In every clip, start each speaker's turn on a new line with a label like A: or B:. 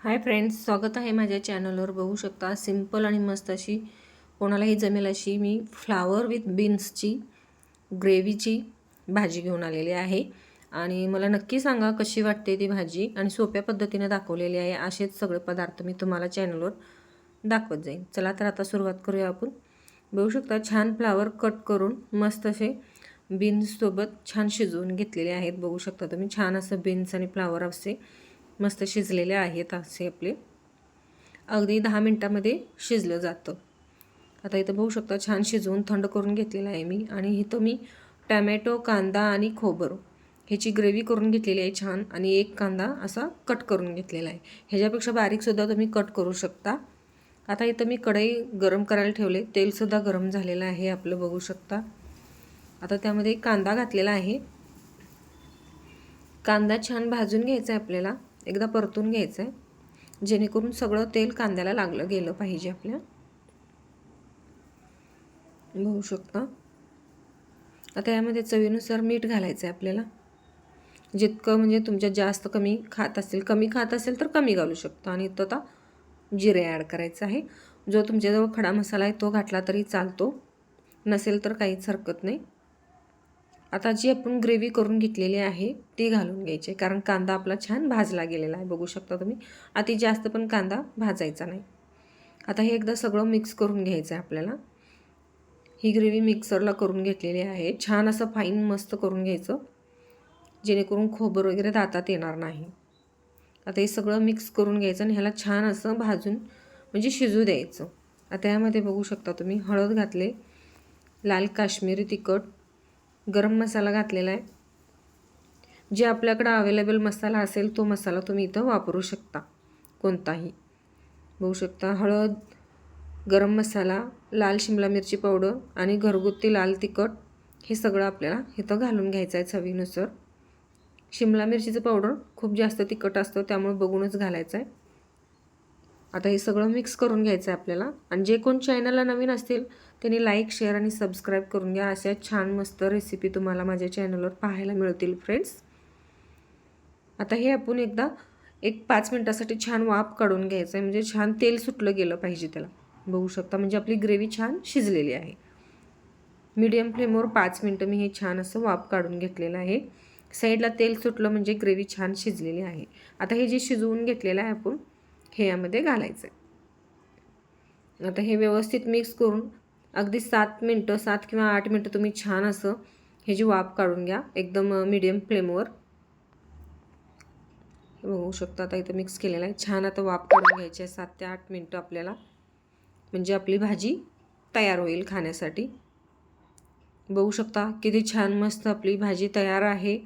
A: Hi friends स्वागत आहे माझ्या चॅनलवर. बघू शकता सिंपल आणि मस्त अशी कोणालाही जमेल अशी मी फ्लावर विथ बीन्सची ग्रेव्हीची भाजी घेऊन आलेली आहे. आणि मला नक्की सांगा कशी वाटते ती भाजी आणि सोप्या पद्धतीने दाखवलेली आहे. असेच सगळे पदार्थ मी तुम्हाला चॅनलवर दाखवत जाईन. चला तर आता सुरुवात करूया आपण. बघू शकता छान फ्लावर कट करून मस्त असे बीन्ससोबत छान शिजवून घेतलेले आहेत. बघू शकता तुम्ही छान असं बीन्स आणि फ्लावर असे मस्त शिजलेले आहेत असे आपले. अगदी दहा मिनटामध्ये शिजलं जातं. आता इथं बघू शकता छान शिजवून थंड करून घेतलेलं आहे मी. आणि इथं मी टॅमॅटो कांदा आणि खोबरं ह्याची ग्रेव्ही करून घेतलेली आहे छान. आणि एक कांदा असा कट करून घेतलेला आहे. ह्याच्यापेक्षा बारीकसुद्धा तुम्ही कट करू शकता. आता इथं मी कढई गरम करायला ठेवले. तेलसुद्धा गरम झालेलं आहे आपलं बघू शकता. आता त्यामध्ये कांदा घातलेला आहे. कांदा छान भाजून घ्यायचा आहे आपल्याला. एकदा परतून घ्यायचं आहे जेणेकरून सगळं तेल कांद्याला लागलं गेलं पाहिजे आपल्या. बघू शकता. आता यामध्ये चवीनुसार मीठ घालायचं आहे आपल्याला. जितकं म्हणजे तुमच्या जास्त कमी खात असेल कमी खात असेल तर कमी घालू शकता. आणि तो आता जिरे ॲड करायचं आहे. जो तुमच्याजवळ खडा मसाला आहे तो घातला तरी चालतो. नसेल तर काहीच हरकत नाही. आता जी आपण ग्रेव्ही करून घेतलेली आहे ती घालून घ्यायची. कारण कांदा आपला छान भाजला गेलेला आहे. बघू शकता तुम्ही. अति जास्त पण कांदा भाजायचा नाही. आता हे एकदा सगळं मिक्स करून घ्यायचं आहे आपल्याला. ही ग्रेव्ही मिक्सरला करून घेतलेली आहे. छान असं फाईन मस्त करून घ्यायचं. जेणेकरून खोबर वगैरे दातात येणार नाही. आता हे सगळं मिक्स करून घ्यायचं आणि ह्याला छान असं भाजून म्हणजे शिजू द्यायचं. आता यामध्ये बघू शकता तुम्ही हळद घातले लाल काश्मीरी तिखट गरम मसाला घातलेला आहे. जे आपल्याकडं अवेलेबल मसाला असेल तो मसाला तुम्ही इथं वापरू शकता. कोणताही. बघू शकता हळद गरम मसाला लाल शिमला मिरची पावडर आणि घरगुती लाल तिखट हे सगळं आपल्याला इथं घालून घ्यायचं आहे चवीनुसार. शिमला मिरचीचं पावडर खूप जास्त तिखट असतं त्यामुळे बघूनच घालायचं आहे. आता हे सगळं मिक्स करून घ्यायचं आहे आपल्याला. आणि जे कोण चॅनलला नवीन असतील त्यांनी लाईक शेअर आणि सबस्क्राईब करून घ्या. अशा छान मस्त रेसिपी तुम्हाला माझ्या चॅनलवर पाहायला मिळतील फ्रेंड्स आता हे आपण एकदा एक पाच मिनटासाठी छान वाफ काढून घ्यायचं आहे म्हणजे छान तेल सुटलं गेलं पाहिजे त्याला. बघू शकता म्हणजे आपली ग्रेव्ही छान शिजलेली आहे. मीडियम फ्लेमवर पाच मिनटं मी हे छान असं वाफ काढून घेतलेलं आहे. साईडला तेल सुटलं म्हणजे ग्रेव्ही छान शिजलेली आहे. आता हे जे शिजवून घेतलेलं आहे आपण हे यामध्ये घालायचं. आहे आता हे व्यवस्थित मिक्स करून अगदी सात मिनटं सात किंवा आठ मिनटं तुम्ही छान असं हे जी वाफ काढून घ्या एकदम मीडियम फ्लेमवर बघू शकता. आता इथं मिक्स केलेलं आहे. छान आता वाफ काढून घ्यायची आहे. सात ते आठ मिनटं आपल्याला. म्हणजे आपली भाजी तयार होईल खाण्यासाठी. बघू शकता किती छान मस्त आपली भाजी तयार आहे.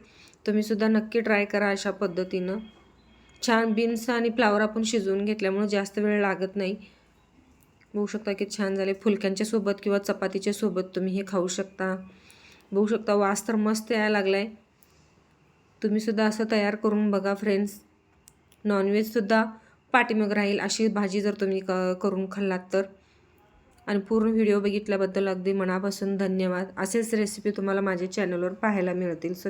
A: तुम्हीसुद्धा नक्की ट्राय करा अशा पद्धतीनं. छान बीन्स आणि फ्लावर आपण शिजवून घेतल्यामुळं जास्त वेळ लागत नाही. बघू शकता की छान झाले. फुलक्यांच्या सोबत किंवा चपातीच्या सोबत तुम्ही हे खाऊ शकता. बघू शकता वास तर मस्त यायला लागला आहे तुम्हीसुद्धा असं तयार करून बघा फ्रेंड्स नॉनव्हेजसुद्धा पाठीमग राहील अशी भाजी जर तुम्ही क करून खाल्लात तर. आणि पूर्ण व्हिडिओ बघितल्याबद्दल अगदी मनापासून धन्यवाद. असेच रेसिपी तुम्हाला माझ्या चॅनलवर पाहायला मिळतील. सो